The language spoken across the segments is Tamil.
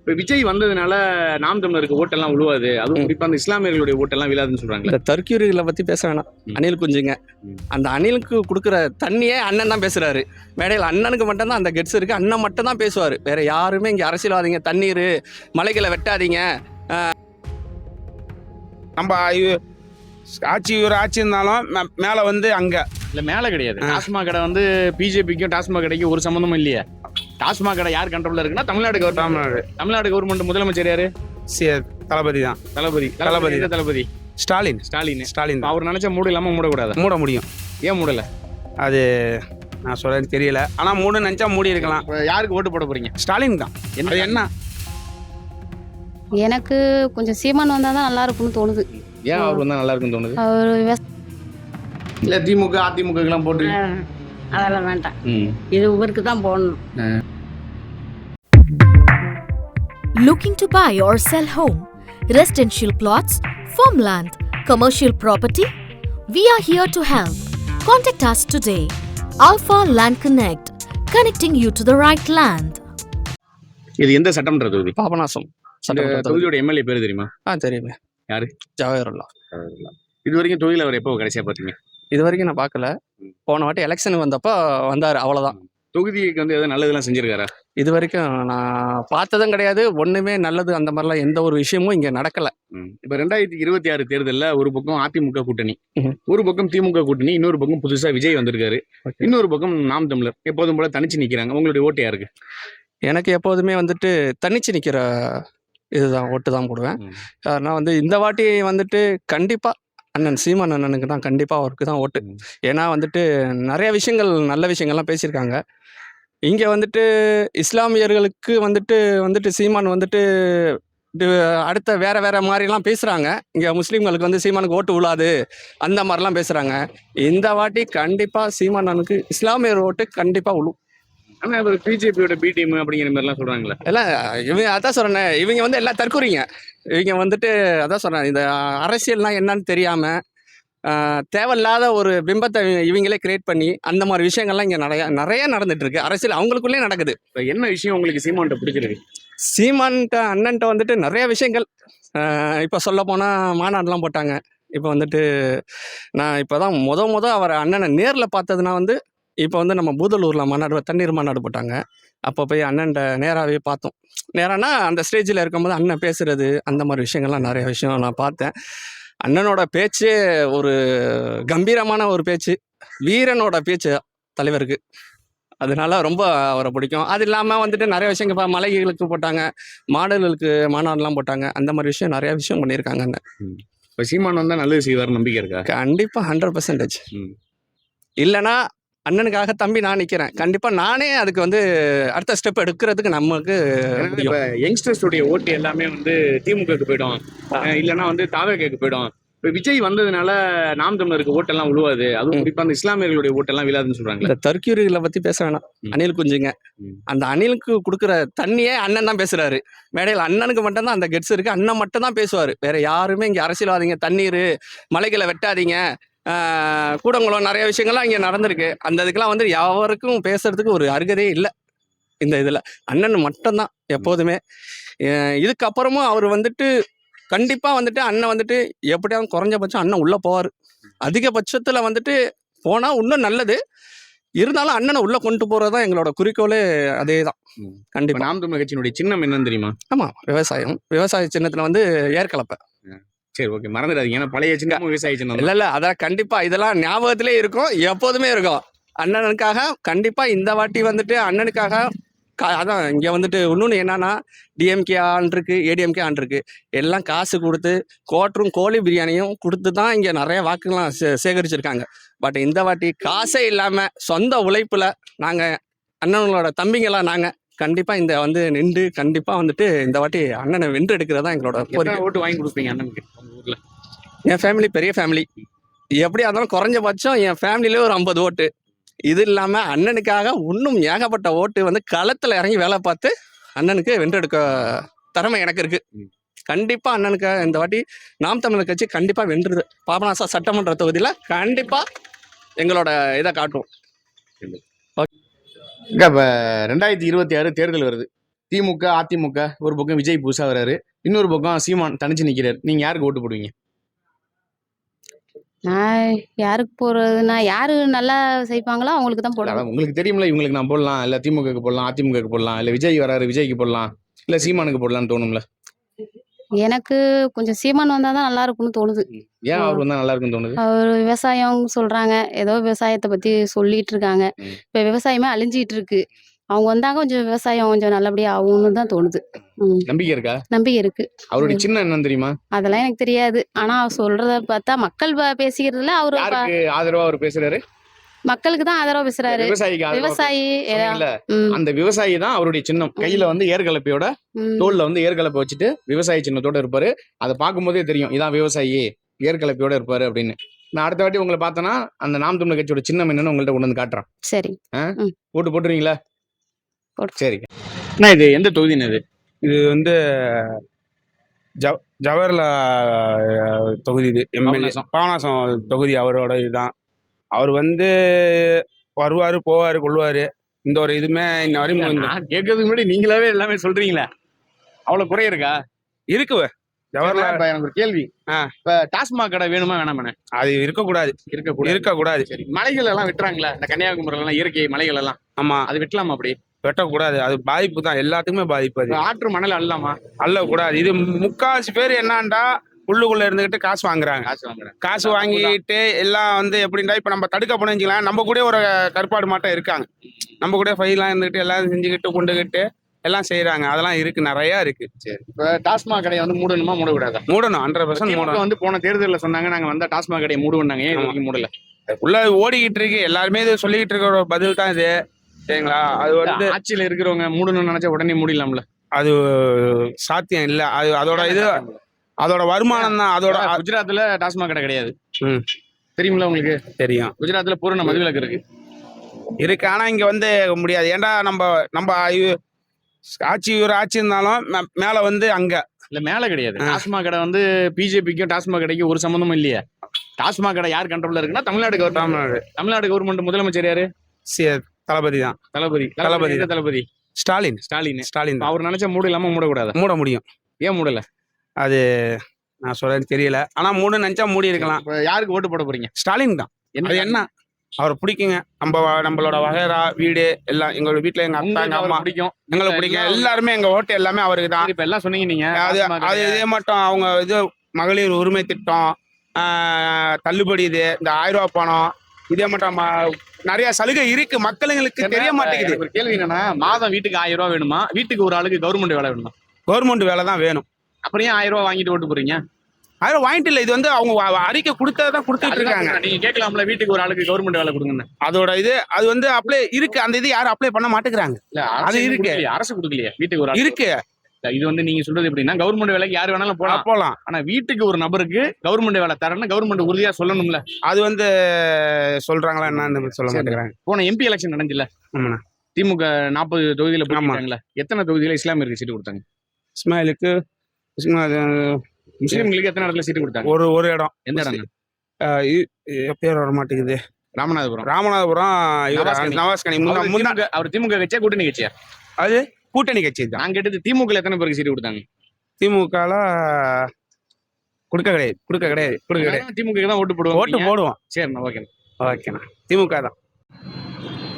இப்ப விஜய் வந்ததுனால நாம் தமிழருக்கு ஓட்டெல்லாம் விழுவாது அதுவும் ம். குறிப்பா அந்த இஸ்லாமியர்களுடைய ஓட்டெல்லாம் விழாதுன்னு சொல்றாங்களே. இந்த தற்கூரிகளை பற்றி பேச வேணாம். அணில் குஞ்சுங்க. அந்த அணிலுக்கு கொடுக்குற தண்ணியே அண்ணன் தான் பேசுகிறாரு மேடையில் அண்ணனுக்கு மட்டும்தான் அந்த கெட்ஸ் இருக்குது அண்ணன் மட்டும் தான் பேசுவார். வேற யாருமே இங்கே அரசியல்வாதிங்க தண்ணீர் மலைகளை வெட்டாதீங்க. நம்ம ஆட்சி இவர் ஆட்சி இருந்தாலும் மே- மேல வந்து அங்க. இல்ல மேல கிடையாது. டாஸ்மாக் கடை வந்து பிஜேபிக்கும் டாஸ்மாக் கடைக்கும் ஒரு சம்மந்தமும் இல்லையே. டாஸ்மாக் கடை யார் கண்ட்ரோல்ல இருக்குன்னா தமிழ்நாடு கவர்மெண்ட் தமிழ்நாடு. தமிழ்நாடு கவர்மெண்ட் முதலமைச்சர் யாரு? தளபதி தான். தளபதி. தளபதி. தளபதி ஸ்டாலின். ஸ்டாலின். ஸ்டாலின். அவர் நினைச்சா மூட இல்லாம மூடக்கூடாது? மூட முடியும். ஏன் மூடல? அது நான் சொல்றது தெரியல. ஆனா மூட நினைச்சா மூடி இருக்கலாம். யாருக்கு ஓட்டு போட போறீங்க? ஸ்டாலின் தான். என்ன அது என்ன? எனக்கு கொஞ்சம் சீமான் வந்தால் தான் நல்லா இருக்கும்னு தோணுது. ஏன் அவர் வந்தா நல்லா இருக்குன்னு தோணுது? அவர் இல்ல திமுக அதிமுக எல்லாம் போட்டு அதெல்லாம் வேண்டாம். இது இவருக்கு தான் போடணும் Looking to buy or sell home, residential plots, farmland, commercial property? We are here to help. Contact us today. Alpha Land Connect, connecting you to the right land. இது எந்த சட்டமன்ற தொகுதி பாபநாசம் இந்த சட்டமன்ற தொகுதி. தொகுதியோட எம்எல்ஏ பேர் தெரியுமா ஆ தெரியுமே யாரு? ஜவஹர்லா இது வரைக்கும் தொகுதியில் அவர் எப்போ கடைசியா பார்த்தீங்க இது வரைக்கும் நான் பார்க்கல. போன வாட்டி எலெக்ஷன் வந்தப்போ வந்தார் அவ்வளோதான் தொகுதிக்கு வந்து எதாவது நல்லதெல்லாம் செஞ்சிருக்காரா இது வரைக்கும் நான் பார்த்ததும் கிடையாது ஒன்றுமே நல்லது அந்த மாதிரிலாம் எந்த ஒரு விஷயமும் இங்கே நடக்கலை. இப்ப ரெண்டாயிரத்தி இருபத்தி ஆறு தேர்தல்ல ஒரு பக்கம் அதிமுக கூட்டணி. ஒரு பக்கம் திமுக கூட்டணி இன்னொரு பக்கம் புதுசா விஜய் வந்திருக்காரு. இன்னொரு பக்கம் நாம் தமிழர். எப்போதும் போல தனிச்சு நிக்கிறாங்க. உங்களுடைய ஓட்டு யாருக்கு? எனக்கு எப்போதுமே வந்துட்டு தனிச்சு நிற்கிற இதுதான் ஓட்டு தான் போடுவேன். நான் வந்து இந்த வாட்டி வந்துட்டு கண்டிப்பாக அண்ணன் சீமான் அண்ணனுக்கு தான் கண்டிப்பாக அவருக்கு தான் ஓட்டு. ஏன்னா வந்துட்டு நிறைய விஷயங்கள் நல்ல விஷயங்கள்லாம் பேசியிருக்காங்க. இங்கே வந்துட்டு இஸ்லாமியர்களுக்கு வந்துட்டு வந்துட்டு சீமான் வந்துட்டு அடுத்த வேற வேற மாதிரிலாம் பேசுகிறாங்க இங்கே முஸ்லீம்களுக்கு வந்து சீமானுக்கு ஓட்டு விழாது அந்த மாதிரிலாம் பேசுகிறாங்க இந்த வாட்டி கண்டிப்பாக சீமான் அண்ணனுக்கு இஸ்லாமியர் ஓட்டு கண்டிப்பாக விழும் ஆனா இவர் பிஜேபியோட பி டீம் அப்படிங்கிற மாதிரி எல்லாம் சொல்றாங்களே. எல்லாம் இவங்க அதான் சொல்கிறேன் இவங்க வந்து எல்லாம் தற்கூறிங்க இவங்க வந்துட்டு அதான் சொல்கிறேன் இந்த அரசியல்னா என்னன்னு தெரியாமல் தேவையில்லாத ஒரு பிம்பத்தை இவங்க- இவங்களே கிரியேட் பண்ணி அந்த மாதிரி விஷயங்கள்லாம் இங்கே நிறைய நிறைய நடந்துட்டு இருக்கு அரசியல் அவங்களுக்குள்ளே நடக்குது. இப்ப என்ன விஷயம் உங்களுக்கு சீமான்ட்ட பிடிச்சிருக்கு? சீமான்ட்ட அண்ணன்ட்ட வந்துட்டு நிறைய விஷயங்கள். இப்போ சொல்ல போனால் மாநாடுலாம் போட்டாங்க. இப்போ வந்துட்டு நான் இப்போ தான் முத முத அவர் அண்ணனை நேரில் பார்த்ததுனா வந்து இப்போ வந்து நம்ம பூதலூரில் மாநாடு தண்ணீர் மாநாடு போட்டாங்க. அப்போ போய் அண்ணன்ட்ட நேராகவே பார்த்தோம். நேரானா அந்த ஸ்டேஜில் இருக்கும்போது அண்ணன் பேசுறது அந்த மாதிரி விஷயங்கள்லாம் நிறைய விஷயம் நான் பார்த்தேன். அண்ணனோட பேச்சே ஒரு கம்பீரமான ஒரு பேச்சு வீரனோட பேச்சு தலைவருக்கு. அதனால ரொம்ப அவரை பிடிக்கும். அது இல்லாமல் வந்துட்டு நிறைய விஷயங்கள் இப்போ மலைகளுக்கு போட்டாங்க மாடல்களுக்கு மாநாடுலாம் போட்டாங்க. அந்த மாதிரி விஷயம் நிறைய விஷயம் பண்ணியிருக்காங்க அண்ணன். இப்ப சீமான் வந்தா நல்லது செய்வார் நம்பிக்கை இருக்கா? கண்டிப்பாக ஹண்ட்ரட் பர்சன்டேஜ். இல்லைன்னா அண்ணனுக்காக தம்பி நான் நிற்கிறேன் கண்டிப்பாக நானே அதுக்கு வந்து அடுத்த ஸ்டெப் எடுக்கிறதுக்கு நமக்கு இப்ப யங்ஸ்டர்ஸ் உடைய ஓட்டு எல்லாமே வந்து திமுகக்கு போயிடும். இல்லைன்னா வந்து தாவேக்கு போயிடும். இப்ப விஜய் வந்ததுனால நாம் தமிழருக்கு ஓட்டெல்லாம் விழுவாது அதுவும் ம். குறிப்பா அந்த இஸ்லாமியர்களுடைய ஓட்டெல்லாம் விழாதுன்னு சொல்றாங்களே. இந்த தற்கூரிகளை பற்றி பேச வேணாம். அணில் குஞ்சுங்க. அந்த அணிலுக்கு கொடுக்குற தண்ணியே அண்ணன் தான் பேசுகிறாரு மேடையில் அண்ணனுக்கு மட்டும்தான் அந்த கெட்ஸ் இருக்குது அண்ணன் மட்டும் தான் பேசுவார். வேற யாருமே இங்கே அரசியல்வாதிங்க தண்ணீர் மலைகளை வெட்டாதீங்க. கூடங்குளம் நிறைய விஷயங்கள்லாம் இங்கே நடந்திருக்கு. அந்த இதுக்கெல்லாம் வந்து யாருக்கும் பேசுறதுக்கு ஒரு அருகதையே இல்லை. இந்த இதில். அண்ணன் மட்டும்தான் எப்போதுமே. இதுக்கப்புறமும் அவர் வந்துட்டு கண்டிப்பாக வந்துட்டு அண்ணன் வந்துட்டு எப்படியாவது குறைஞ்சபட்சம் அண்ணன் உள்ளே போவார். அதிகபட்சத்தில் வந்துட்டு போனால் இன்னும் நல்லது. இருந்தாலும் அண்ணனை உள்ளே கொண்டு போகிறது தான் எங்களோட குறிக்கோளே. அதே தான் கண்டிப்பாக நாம் தமிழர் கட்சியினுடைய சின்னம் என்னன்னு தெரியுமா? ஆமாம் விவசாயம். விவசாய சின்னத்தில் வந்து ஏற்கலப்பை. சரி ஓகே மறந்துடாதீங்க. ஏன்னா பழைய விவசாய சின்னம் தான். இல்லை இல்லை. அதான் கண்டிப்பாக இதெல்லாம் ஞாபகத்திலே இருக்கும். எப்போதுமே இருக்கும். அண்ணனுக்காக கண்டிப்பாக இந்த வாட்டி வந்துட்டு அண்ணனுக்காக அதான் இங்கே வந்துட்டு இன்னொன்று என்னன்னா டிஎம்கே ஆன் இருக்கு ஏடிஎம்கே ஆன் இருக்கு. எல்லாம் காசு கொடுத்து கோட்டரும் கோழி பிரியாணியும் கொடுத்து தான் இங்கே நிறைய வாக்குலாம் சே சேகரிச்சிருக்காங்க. பட் இந்த வாட்டி காசே இல்லாமல் சொந்த உழைப்பில் நாங்கள் அண்ணனங்களோட தம்பிங்களாம் நாங்கள் கண்டிப்பாக இந்த வந்து நின்று கண்டிப்பாக வந்துட்டு இந்த வாட்டி அண்ணனை வென்று எடுக்கிறதா எங்களோட கோரிக்கை. ஓட்டு வாங்கி கொடுப்பீங்க அண்ணனுக்கு? ஊர்ல? என் ஃபேமிலி பெரிய ஃபேமிலி எப்படியா இருந்தாலும் குறைஞ்சபட்சம் என் ஃபேமிலியிலே ஒரு ஐம்பது ஓட்டு. இது இல்லாமல் அண்ணனுக்காக இன்னும் ஏகப்பட்ட ஓட்டு வந்து களத்தில் இறங்கி வேலை பார்த்து அண்ணனுக்கு வென்றெடுக்க திறமை எனக்கு இருக்கு. ம். கண்டிப்பாக அண்ணனுக்கு இந்த வாட்டி நாம் தமிழர் கட்சி கண்டிப்பாக வென்றுது. பாபநாசா சட்டமன்ற தொகுதியில் கண்டிப்பாக எங்களோட இதை காட்டுவோம். இங்க இப்ப ரெண்டாயிரத்தி இருபத்தி ஆறு தேர்தல் வருது. திமுக அதிமுக ஒரு பக்கம் விஜய் புதுசா வராரு. இன்னொரு பக்கம் சீமான் தனிச்சு நிக்கிறாரு. நீங்க யாருக்கு ஓட்டு போடுவீங்க? நான் யாருக்கு போறதுன்னா யாரு நல்லா செய்வாங்களோ அவங்களுக்கு தான் அதான் உங்களுக்கு தெரியும்ல இவங்களுக்கு நான் போடலாம். இல்ல திமுகக்கு போடலாம் அதிமுகக்கு போடலாம். இல்ல விஜய் வராரு விஜய்க்கு போடலாம். இல்ல சீமானுக்கு போடலாம்னு தோணும்ல. எனக்கு கொஞ்சம் சீமான் வந்தா தான் நல்லா இருக்கும்னு தோணுது. ஏன் அவர் வந்தா நல்லா இருக்கும்னு தோணுது? அவர் விவசாயம் சொல்றாங்க. ஏதோ விவசாயத்தை பத்தி சொல்லிட்டு இருக்காங்க. இப்ப விவசாயமே அழிஞ்சிட்டு இருக்கு. அவங்க வந்தாங்க கொஞ்சம் விவசாயம் கொஞ்சம் நல்லபடியா ஆகும்னு தான் தோணுது. நம்பிக்கை இருக்கா? நம்பிக்கை இருக்கு. அவருடைய சின்ன என்னன்னு தெரியுமா? அதெல்லாம் எனக்கு தெரியாது. ஆனா அவர் சொல்றத பார்த்தா மக்கள் பேசிக்கிறதுல அவரு ஆதரவா அவர் பேசுறாரு? மக்களுக்கு தான் ஆதரவா பேசுறாரு. விவசாயி அந்த விவசாயி தான் அவருடைய சின்னம். கையில வந்து ஏர்கலப்பையோட. தோல்ல வந்து ஏர்கலப்பை வச்சுட்டு விவசாயி சின்னத்தோட இருப்பாரு. அதை பார்க்கும்போதே தெரியும் இதான் விவசாயி ஏர்கலப்பையோட இருப்பாரு அப்படின்னு. நான் அடுத்த வாட்டி உங்களை பார்த்தேன்னா அந்த நாம் தமிழர் கட்சியோட சின்னம் என்னன்னு உங்கள்ட்ட கொண்டு வந்து காட்டுறேன். சரி. ஓட்டு போட்டுருவீங்களா? போடு. சரி. அண்ணா இது எந்த தொகுதின்னு இது? இது வந்து ஜவ ஜவஹர்லால் தொகுதி இது எம்எல்ஏ. பாபநாசம். பாவநாசம் தொகுதி அவரோட இதுதான். அவர் வந்து வருவார் போவார் கொள்வார். இந்த ஒரு இதுமே இன்ன வரையும் கேட்கறதுக்கு முன்னாடி நீங்களாவே எல்லாமே சொல்றீங்களா? அவ்வளவு குறை இருக்கா? இருக்கு ஜவஹர்லால் எனக்கு ஒரு கேள்வி. இப்ப டாஸ்மாக் கடை வேணுமா வேணாமண்ணே அது இருக்கக்கூடாது. இருக்கக்கூடாது. இருக்கக்கூடாது. சரி மலைகள் எல்லாம் வெட்டுறாங்களா இந்த கன்னியாகுமரி எல்லாம் இயற்கை மலைகள் எல்லாம் ஆமா. அது வெட்டலாமா அப்படி? வெட்டக்கூடாது. அது பாதிப்பு தான் எல்லாத்துக்குமே பாதிப்பு அது. ஆற்று மணல் அல்லாமா அள்ளக்கூடாது. இது முக்காவாசி பேர் என்னண்டா உள்ளுக்குள்ள இருந்துகிட்டு காசு வாங்குறாங்க. காசு வாங்குறேன் காசு வாங்கிட்டு எல்லாம் வந்து எப்படின்னா இப்ப நம்ம தடுக்க வச்சுக்கலாம் நம்ம கூட ஒரு கற்பாடு மாட்டம் இருக்காங்க. நம்ம கூட ஃபைலாம் இருந்துகிட்டு எல்லாம் செஞ்சுக்கிட்டு கொண்டுகிட்டு எல்லாம் செய்யறாங்க அதெல்லாம் இருக்கு நிறைய இருக்கு. சரி. இப்ப டாஸ்மாக் கடையை வந்து மூடணுமா மூடக்கூடாதா? மூடணும் ஹண்ட்ரட் பர்சன்ட் மூடணும். வந்து போன தேர்தலில் சொன்னாங்க நாங்க வந்தா டாஸ்மாக் கடையை மூடுவோம்னாங்க. ஏன் மூடல? உள்ள ஓடிக்கிட்டு இருக்கு. எல்லாருமே இது சொல்லிக்கிட்டு இருக்கிற ஒரு பதில் தான் இது. சரிங்களா? அது வந்து ஆட்சியில இருக்கிறவங்க மூடணும்னு நினைச்சா உடனே மூடிடலாம்ல. அது சாத்தியம் இல்ல. அது அதோட இது அதோட வருமானம் தான் அதோட குஜராத்ல டாஸ்மாக் கடை கிடையாது. ம். தெரியுமில உங்களுக்கு? தெரியும். குஜராத்ல பூரண மதுவிலக்கு இருக்கு. இருக்கு ஆனா இங்க வந்து முடியாது. ஏன்டா நம்ம நம்ம ஆட்சி ஒரு ஆட்சி இருந்தாலும் மேல வந்து அங்க. இல்ல மேல கிடையாது. டாஸ்மாக் கடை வந்து பிஜேபிக்கும் டாஸ்மாக் கடைக்கும் ஒரு சம்பந்தமும் இல்லையா. டாஸ்மாக் கடை யார் கண்ட்ரோல்ல இருக்குன்னா தமிழ்நாடு தமிழ்நாடு. தமிழ்நாடு கவர்மெண்ட் முதலமைச்சர் யாரு? தளபதி தான். தளபதி. தளபதி. தளபதி ஸ்டாலின். ஸ்டாலின். ஸ்டாலின் அவர் நினைச்சா மூட இல்லாம மூடக்கூடாது? மூட முடியும். ஏன் மூடல? அது நான் சொல்றது தெரியல. ஆனா மூட நினைச்சா மூடி இருக்கலாம். இப்ப யாருக்கு ஓட்டு போட போறீங்க? ஸ்டாலின் தான். அது என்ன? அவரை பிடிக்குங்க. நம்ம வ- நம்மளோட வகைரா வீடு எல்லாம் எங்களோட வீட்டுல எங்க உங்களுக்கு எங்க அவரை அம்மா பிடிக்கும். எங்களுக்கு பிடிக்கும். எல்லாருமே எங்க ஓட்டு எல்லாமே அவருக்கு தான். சரி, இப்ப எல்லாம் சொன்னீங்க நீங்க. அது டாஸ்மாக் அது. இதே மட்டும் அவங்க இது மகளிர் உரிமை திட்டம் ஆஹ், தள்ளுபடி இது இந்த ஆயிரம் ரூபாய் பணம் இதே மட்டும் ம- நிறைய சலுகை இருக்கு. மக்களுங்களுக்கு தெரிய மாட்டேங்குது. எனக்கு ஒரு கேள்வி என்னன்னா மாதம் வீட்டுக்கு ஆயிரம் ரூபாய் வேணுமா? வீட்டுக்கு ஒரு ஆளுக்கு கவர்மெண்ட் வேலை வேணுமா? கவர்மெண்ட் வேலை தான் வேணும். அப்புறம் ஏன் ஆயிரம் ரூபாய் வாங்கிட்டு ஓட்டு போறீங்க? ஆயிரம் வாங்கிட்டு இல்லை இது வந்து அவங்க அறிக்கை கொடுத்ததான் கொடுத்துட்டு இருக்காங்க. நீங்க கேட்கலாம்ல வீட்டுக்கு ஒரு ஆளுக்கு கவர்மெண்ட் வேலை கொடுங்கன்னு. அதோட இது அது வந்து அப்ளை இருக்கு. அந்த இது யாரும் அப்ளை பண்ண மாட்டேங்கிறாங்க. அது இருக்கு. அரசு கொடுக்கலையா? வீட்டுக்கு ஒரு இருக்கு. இது வந்து நீங்க சொல்றது எப்படின்னா கவர்மெண்ட் வேலைக்கு யார் வேணாலும் போலாம். போலாம். ஆனா வீட்டுக்கு ஒரு நபருக்கு கவர்மெண்ட் வேலை தரேன்னு கவர்மெண்ட் உறுதியா சொல்லணும்ல. அது வந்து சொல்றாங்களா என்னன்னு சொல்ல. மாட்டேங்கிறாங்க. போன எம்பி எலெக்ஷன் நடந்துல திமுக நாற்பது தொகுதியில ஆமா. போட்டாங்களா எத்தனை தொகுதியில இஸ்லாமியருக்கு சீட்டு கொடுத்தாங்க? இஸ்மாயிலுக்கு இஸ்மாயில் முஸ்லீம்களுக்கு எத்தனை இடத்துல சீட்டு கொடுத்தாங்க? ஒரு ஒரு இடம். எந்த இடம் பேர் வர மாட்டேங்குது. ராமநாதபுரம். ராமநாதபுரம். நவாஸ்கனி முன்னா- அவர் திமுக அவர் திமுக கட்சியா கூட்டணி கட்சியா? அது கூட்டணி கட்சி தான். நான் கேட்டது திமுக எத்தனை பேருக்கு சீட்டு கொடுத்தாங்க? திமுகல கொடுக்க கிடையாது கொடுக்க கிடையாது கொடுக்க கிடையாது. திமுக தான் ஓட்டு போடுவோம் ஓட்டு போடுவோம். சரிண்ணா ஓகே ஓகேண்ணா. திமுக தான்.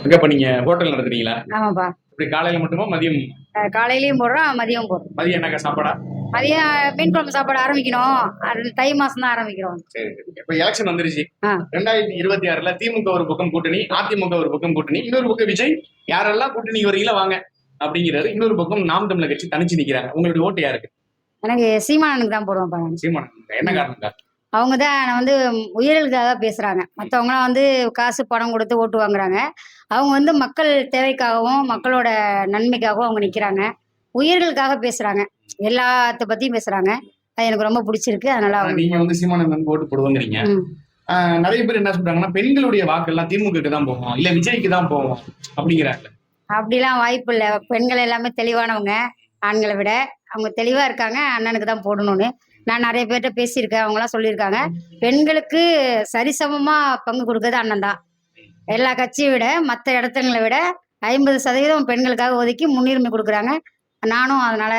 இங்க இப்ப நீங்க ஹோட்டல் நடத்துறீங்களா? ஆமாப்பா. இப்படி காலையில மட்டுமா மதியம்? காலையிலயும் போடுறோம் மதியம் போடுறோம். மதியம் என்னக்கா சாப்பாடா? மதியம் மீன் குழம்பு சாப்பாடு ஆரம்பிக்கணும். அது தை மாசம் தான் ஆரம்பிக்கிறோம். சரி சரி. இப்ப எலெக்ஷன் வந்துருச்சு. ஆ. ரெண்டாயிரத்தி இருபத்தி ஆறுல திமுக ஒரு பக்கம் கூட்டணி அதிமுக ஒரு பக்கம் கூட்டணி இன்னொரு பக்கம் விஜய் யாரெல்லாம் கூட்டணி வரீங்களோ வாங்க அப்படிங்கிறாரு இன்னொரு பக்கம் நாம் தமிழர் கட்சி தனிச்சு நிக்கிறாங்க. உங்களுடைய ஓட்டு யாருக்கு? எனக்கு சீமானனுக்கு தான் நான் சீமான் என்ன காரணம்க்கா அவங்க தான் வந்து உயிர்களுக்காக பேசுறாங்க. மற்றவங்களாம் வந்து காசு பணம் கொடுத்து ஓட்டு வாங்குறாங்க. அவங்க வந்து மக்கள் தேவைக்காகவும் மக்களோட நன்மைக்காகவும் அவங்க நிற்கிறாங்க உயிர்களுக்காக பேசுறாங்க. எல்லாத்த பத்தியும் பேசுறாங்க. அது எனக்கு ரொம்ப பிடிச்சிருக்கு. அதனால அவங்க நீங்க வந்து சீமானன் வந்து ஓட்டு போடுவோங்கிறீங்க. நிறைய பேர் என்ன சொல்றாங்கன்னா பெண்களுடைய வாக்கெல்லாம் திமுகக்கு தான் போகும் இல்ல விஜய்க்கு தான் போகும் அப்படிங்கிறாங்க. அப்படிலாம் வாய்ப்பு இல்லை. பெண்கள் எல்லாமே தெளிவானவங்க. ஆண்களை விட அவங்க தெளிவா இருக்காங்க. அண்ணனுக்கு தான் போடணும்னு. நான் நிறைய பேர்கிட்ட பேசியிருக்கேன். அவங்களாம் சொல்லியிருக்காங்க. பெண்களுக்கு சரிசமமா பங்கு கொடுக்கறது அண்ணன் தான். எல்லா கட்சியை விட மற்ற இடத்துங்களை விட ஐம்பது சதவீதம் பெண்களுக்காக ஒதுக்கி முன்னுரிமை கொடுக்குறாங்க. நானும் அதனால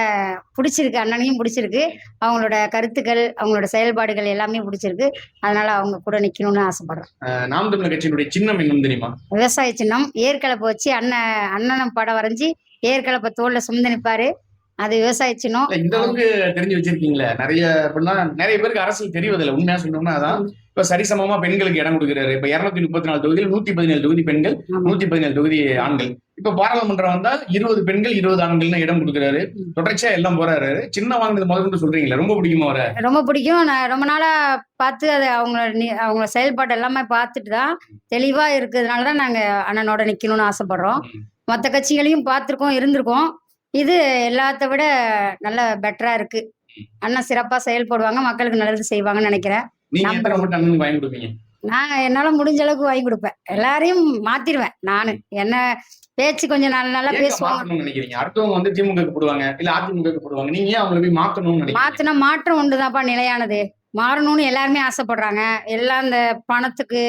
பிடிச்சிருக்கு அண்ணனையும் பிடிச்சிருக்கு. அவங்களோட கருத்துக்கள் அவங்களோட செயல்பாடுகள் எல்லாமே பிடிச்சிருக்கு. அதனால அவங்க கூட நிக்கணும்னு ஆசைப்படுறேன் நாம் தமிழர் கட்சியினுடைய சின்னம் என்னன்னு தெரியுமா? விவசாய சின்னம். ஏற்கலப்பை வச்சு அண்ணன் அண்ணனம் படம் வரைஞ்சி ஏற்கலப்பை தோல்ல சுமந்து நிற்பாரு அது விவசாய சின்னம் இல்ல, இந்த அளவுக்கு தெரிஞ்சு வச்சிருக்கீங்களே நிறைய அப்படின்னா நிறைய பேருக்கு அரசியல் தெரிவதில்லை உண்மையா சொல்லணும்னா அதான். இப்ப சரிசமமா பெண்களுக்கு இடம் கொடுக்குறாரு. இப்ப இருநூத்தி முப்பத்தி நாலு தொகுதியில் நூத்தி பதினேழு தொகுதி பெண்கள். நூத்தி பதினேழு தொகுதி ஆண்கள். இப்ப பாராளுமன்றம் வந்தா இருபது பெண்கள் இருபது ஆண்கள்னு இடம் கொடுக்குறாரு. தொடர்ச்சியா எல்லாம் போறாரு சின்ன வாங்கினது முதல்ல சொல்றீங்களா ரொம்ப பிடிக்குமா வர ரொம்ப பிடிக்கும். நான் ரொம்ப நாளா பார்த்து அதை அவங்க அவங்க செயல்பாடு எல்லாமே பார்த்துட்டு தான் தெளிவா இருக்கிறதுனால தான் நாங்க அண்ணனோட நிக்கணும்னு ஆசைப்படுறோம். மற்ற கட்சிகளையும் பார்த்துருக்கோம் இருந்திருக்கோம். இது எல்லாத்த விட நல்ல பெட்டரா இருக்கு. அண்ணன் சிறப்பா செயல்படுவாங்க மக்களுக்கு நல்லது செய்வாங்கன்னு நினைக்கிறேன். நான் என்னால முடிஞ்ச அளவுக்கு வாங்கி கொடுப்பேன். எல்லாரையும் மாத்திடுவேன் நானு. என்ன பேச்சு கொஞ்சம் நல்லா நல்லா பேசுவாங்க. நினைக்கிறீங்க? அடுத்தவங்க வந்து திமுக போடுவாங்க இல்ல அதிமுக போடுவாங்க. நீங்க ஏன் அவங்களை போய் மாத்தணும்னு நினைக்கிறீங்க? மாத்தினா மாற்றம் ஒன்றுதான்ப்பா நிலையானது. மாறணும்னு எல்லாருமே ஆசைப்படுறாங்க. எல்லாம் இந்த பணத்துக்கு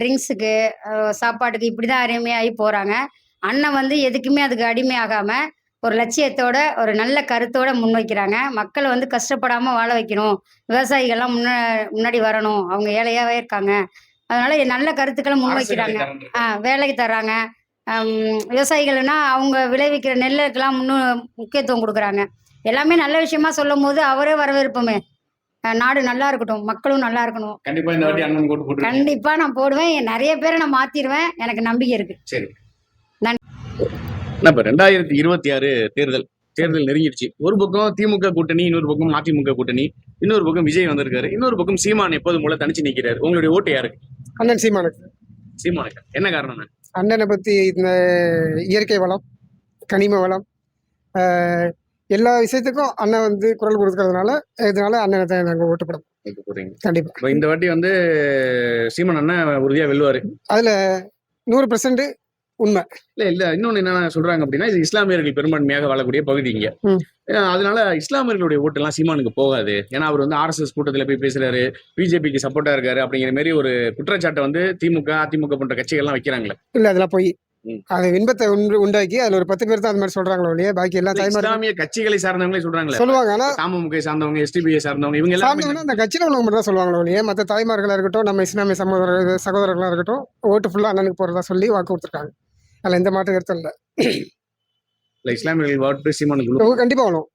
ட்ரிங்க்ஸுக்கு சாப்பாட்டுக்கு இப்படிதான் அடிமையாகி போறாங்க. அண்ணன் வந்து எதுக்குமே அதுக்கு அடிமையாகாம ஒரு லட்சியத்தோட ஒரு நல்ல கருத்தோட முன்வைக்கிறாங்க. மக்களை வந்து கஷ்டப்படாம வாழ வைக்கணும். விவசாயிகள்லாம் முன்ன முன்னாடி வரணும். அவங்க ஏழையாவே இருக்காங்க. அதனால நல்ல கருத்துக்களை முன்வைக்கிறாங்க. வேலைக்கு தர்றாங்க. விவசாயிகள்னா அவங்க விளைவிக்கிற நெல்லுக்கெல்லாம் முன்னு முக்கியத்துவம் கொடுக்குறாங்க. எல்லாமே நல்ல விஷயமா சொல்லும் போது அவரே வரவேற்புமே. நாடு நல்லா இருக்கட்டும். மக்களும் நல்லா இருக்கணும். கண்டிப்பா இந்த வாட்டி அண்ணன் போட்டு கண்டிப்பா நான் போடுவேன். நிறைய பேரை நான் மாத்திடுவேன் எனக்கு நம்பிக்கை இருக்கு. சரி. நன்றி. என்ன இப்ப ரெண்டாயிரத்தி இருபத்தி ஆறு தேர்தல் தேர்தல் நெருங்கிடுச்சு. ஒரு பக்கம் திமுக கூட்டணி இன்னொரு பக்கம் அதிமுக கூட்டணி இன்னொரு பக்கம் விஜய் வந்திருக்காரு இன்னொரு பக்கம் சீமான் எப்போதும் போல தனிச்சு நிக்கிறாரு. உங்களுடைய ஓட்டு யாருக்கு? அண்ணன் சீமானுக்கு. சீமானுக்கு. என்ன காரணம் அண்ணனை? பற்றி இந்த இயற்கை வளம் கனிம வளம் எல்லா விஷயத்துக்கும் அண்ணன் வந்து குரல் கொடுக்கறதுனால இதனால அண்ணனை தான் நாங்கள் ஓட்டு போடுவோம் இப்ப போறீங்க கண்டிப்பாக இப்ப இந்த வாட்டி வந்து சீமான் அண்ணன் உறுதியா வெல்லுவாரு. அதில் நூறு பெர்சன்ட் உண்மை. இல்ல இல்ல இன்னொன்னு என்ன சொல்றாங்க அப்படின்னா இது இஸ்லாமியர்கள் பெரும்பான்மையாக வாழக்கூடிய பகுதி இங்க. அதனால இஸ்லாமியர்களுடைய ஓட்டு எல்லாம் சீமானுக்கு போகாது. ஏன்னா அவர் வந்து ஆர்எஸ்எஸ் கூட்டத்துல போய் பேசுறாரு பிஜேபிக்கு சப்போர்ட்டா இருக்காரு அப்படிங்கிற மாதிரி ஒரு குற்றச்சாட்டை வந்து திமுக அதிமுக போன்ற கட்சிகள் எல்லாம் வைக்கிறாங்களே. இல்லை அதெல்லாம் போய். அது இன்பத்தை உண்டு உண்டாக்கி அதில் ஒரு பத்து பேர் தான் அந்த மாதிரி சொல்கிறாங்களோ இல்லையா பாக்கி எல்லா இஸ்லாமிய கட்சிகளை சார்ந்தவங்களே சொல்றாங்களே. சொல்லுவாங்க ஆனால் தாமமுக சார்ந்தவங்க எஸ்டிபிஐ சார்ந்தவங்க இவங்க எல்லாம் அந்த கட்சியில் உள்ளவங்க மட்டும் தான் சொல்லுவாங்களோ இல்லையா மற்ற தாய்மார்களாக இருக்கட்டும் நம்ம இஸ்லாமிய சகோதர சகோதரர்களாக இருக்கட்டும் ஓட்டு ஃபுல்லாக அண்ணனுக்கு போகிறதா சொல்லி வாக்கு கொடுத்துருக்காங்க. அதில் எந்த மாற்று கருத்தும் இல்லை. இல்ல, இஸ்லாமியர்கள் ஓட்டு சீமானுக்கு. கண்டிப்பாக வரும்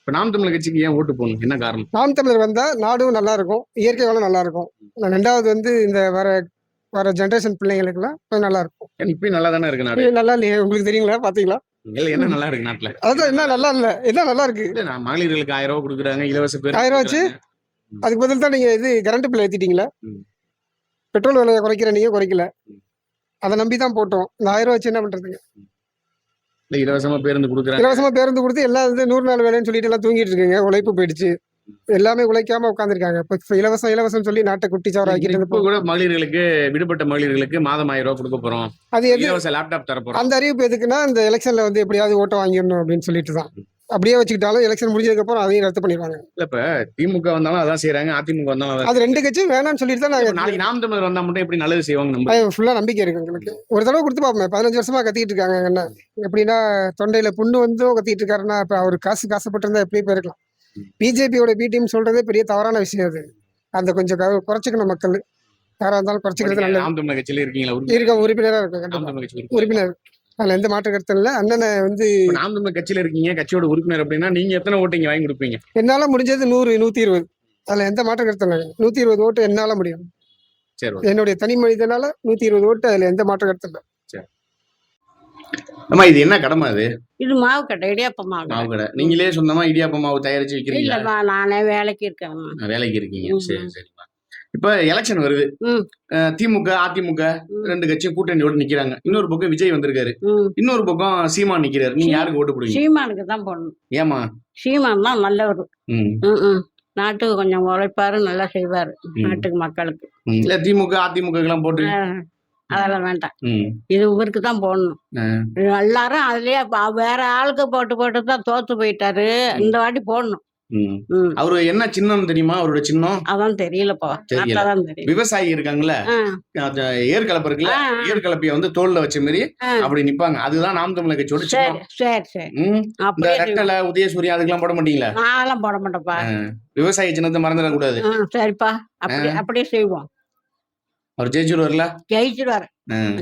இப்ப நாம் தமிழர் கட்சிக்கு ஏன் ஓட்டு போடணும்? என்ன காரணம்? நாம் தமிழர் வந்தால் நாடும் நல்லா இருக்கும் இயற்கை வளம் நல்லா இருக்கும். ரெண்டாவது வந்து இந்த வர வர ஜென்ரேஷன் பிள்ளைங்களுக்குலாம் கொஞ்சம் நல்லா இருக்கும். இப்பயும் நல்லா தானே இருக்கு நாடு? நல்லா இல்லையே உங்களுக்கு தெரியுங்களா? பார்த்தீங்களா இல்ல என்ன நல்லா இருக்கு நாட்டுல? அதான் என்ன நல்லா இல்லை என்ன நல்லா இருக்கு? இல்ல மகளிர்களுக்கு ஆயிரம் ரூபாய் கொடுக்குறாங்க இலவச பேர் ஆயிரம் ரூபாய் வச்சு? அதுக்கு பதில் தான் நீங்கள் இது கரண்ட் பில் ஏற்றிட்டீங்களா ம். பெட்ரோல் விலையை குறைக்கிற நீங்கள் குறைக்கல. அதை நம்பி தான் போட்டோம். இந்த ஆயிரம் ரூபாய் வச்சு என்ன பண்ணுறதுங்க இல்ல இலவசமா பேருந்து கொடுக்குறாங்க. இலவசமாக பேருந்து கொடுத்து எல்லாம் வந்து நூறு நாள் வேலைன்னு சொல்லிட்டு எல்லாம் தூங்கிட்டு இருக்குங்க. உழைப்பு போயிடுச்சு. எல்லாமே உழைக்காம உட்காந்துருக்காங்க இப்போ இலவசம் இலவசம் சொல்லி நாட்டை குட்டி சவர ஆக்கிட்டு கூட மகளிர்களுக்கு விடுபட்ட மகளிர்களுக்கு மாதம் ஆயிரம் ரூபாய் கொடுக்க போறோம். அது இலவச லேப்டாப் தர போறோம். அந்த அறிவிப்பு எதுக்குன்னா இந்த எலெக்ஷன்ல வந்து எப்படியாவது ஓட்டை வாங்கிடணும் அப்படின்னு சொல்லிட்டு தான் அப்படியே வச்சுக்கிட்டாலும் எலெக்ஷன் முடிஞ்சதுக்கு அப்புறம் அதையும் ரத்து பண்ணிடுவாங்க. இல்ல இப்ப திமுக வந்தாலும் அதான் செய்யறாங்க அதிமுக வந்தாலும் அது ரெண்டு கட்சியும் வேணாம்னு சொல்லிட்டு தான் நாங்க நாளைக்கு நாம் தமிழர் வந்தா மட்டும் எப்படி நல்லது செய்வாங்க நம்ம? ஃபுல்லா நம்பிக்கை இருக்கு எங்களுக்கு. ஒரு தடவை கொடுத்து பார்ப்போமே பதினஞ்சு வருஷமா கத்திட்டு இருக்காங்க என்ன எப்படின்னா தொண்டையில புண்ணு வந்தும் கத்திட்டு இருக்காருன்னா இப்ப அவர் காசு காசுப்பட்டிருந்தா எப்படி போயிருக்கலாம். பிஜேபியோட பி டீம் சொல்றதே பெரிய தவறான விஷயம் அது. அந்த கொஞ்சம் குறைச்சிக்கணும் மக்கள். யாரா இருந்தாலும் குறைச்சிக்கிறது நல்லது. கட்சியில இருக்கீங்களா? இருக்க உறுப்பினரா இருக்கீங்க. உறுப்பினர். அதுல எந்த மாற்று கருத்தும் இல்லை. அண்ணனை வந்து நாம் தமிழர் கட்சியில இருக்கீங்க கட்சியோட உறுப்பினர் அப்படின்னா நீங்க எத்தனை ஓட்டு இங்க வாங்கி கொடுப்பீங்க? என்னால முடிஞ்சது நூறு நூத்தி இருபது அதுல எந்த மாற்று கருத்தும் இல்லை. நூத்தி இருபது ஓட்டு என்னால முடியும். சரி. என்னுடைய தனி மனிதனால நூத்தி இருபது ஓட்டு அதுல எந்த மாற்று கருத்தும் இல்லை. அம்மா இது என்ன கடமை அது இது மாவு கடை இடியாப்ப மாவு கடை. மாவு கடை. நீங்களே சொந்தமா இடியாப்ப மாவு தயாரிச்சு விக்கிறீங்களா? இல்லம்மா நானே வேலைக்கு இருக்கேன்மா ஆ, வேலைக்கு இருக்கீங்க. சரி. சரிம்மா இப்ப எலெக்ஷன் வருது. திமுக அதிமுக. ரெண்டு கட்சியும் கூட்டணியோட நிக்கிறாங்க. இன்னொரு பக்கம் விஜய் வந்திருக்காரு. இன்னொரு பக்கம் சீமான் நிக்கிறாரு. நீங்க யாருக்கு ஓட்டு போடுவீங்க? சீமானுக்கு தான் போடணும். ஏமா சீமான் தான் நல்லவர். நாட்டுக்கு கொஞ்சம் உழைப்பாரு நல்லா செய்வாரு. நாட்டுக்கு மக்களுக்கு. இல்ல திமுக அதிமுக எல்லாம் போட்டு அதெல்லாம் வேண்டாம். இது இவருக்கு தான் போடணும். எல்லாரும் அதுலயே வேற ஆளுக்கு போட்டு போட்டு தான் தோத்து போயிட்டாரு. இந்த வாட்டி போடணும். அவரு என்ன சின்னம் தெரியுமா? அவரோட சின்னம்? அதான் தெரியலப்பா. தெரியல. விவசாயி இருக்காங்கல்ல? ஏற்கலப்பை இருக்குல்ல? ஏற்கலப்பைய வந்து தோல்ல வச்ச மாதிரி. அப்படி நிப்பாங்க. அதுதான் நாம் தமிழர் கட்சியோட. இந்த. ரெட்டலை உதயசூரியன் அதுக்கெல்லாம் போட மாட்டீங்களா? நான்லாம் போட மாட்டேன்ப்பா. விவசாய சின்னத்தை மறந்துடக்கூடாது. ஆ, சரிப்பா. அப்படியே செய்வோம். அவர் ஜெயிச்சுடுவார்ல ஜெயிச்சிடுவார்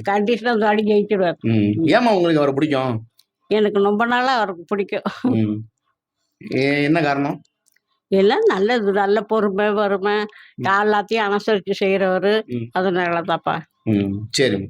கண்டிஷன் தாடி ஜெயிச்சிடுவார் ம். ஏம்மா உங்களுக்கு அவரை பிடிக்கும்? எனக்கு ரொம்ப நாளா அவருக்கு பிடிக்கும். என்ன காரணம்? எல்லாம் நல்லது. நல்ல பொறுமை வறுமை. எல்லாத்தையும் அனுசரிச்சு செய்யறவரு. அதனால தான்ப்பா ம். சரிம்மா.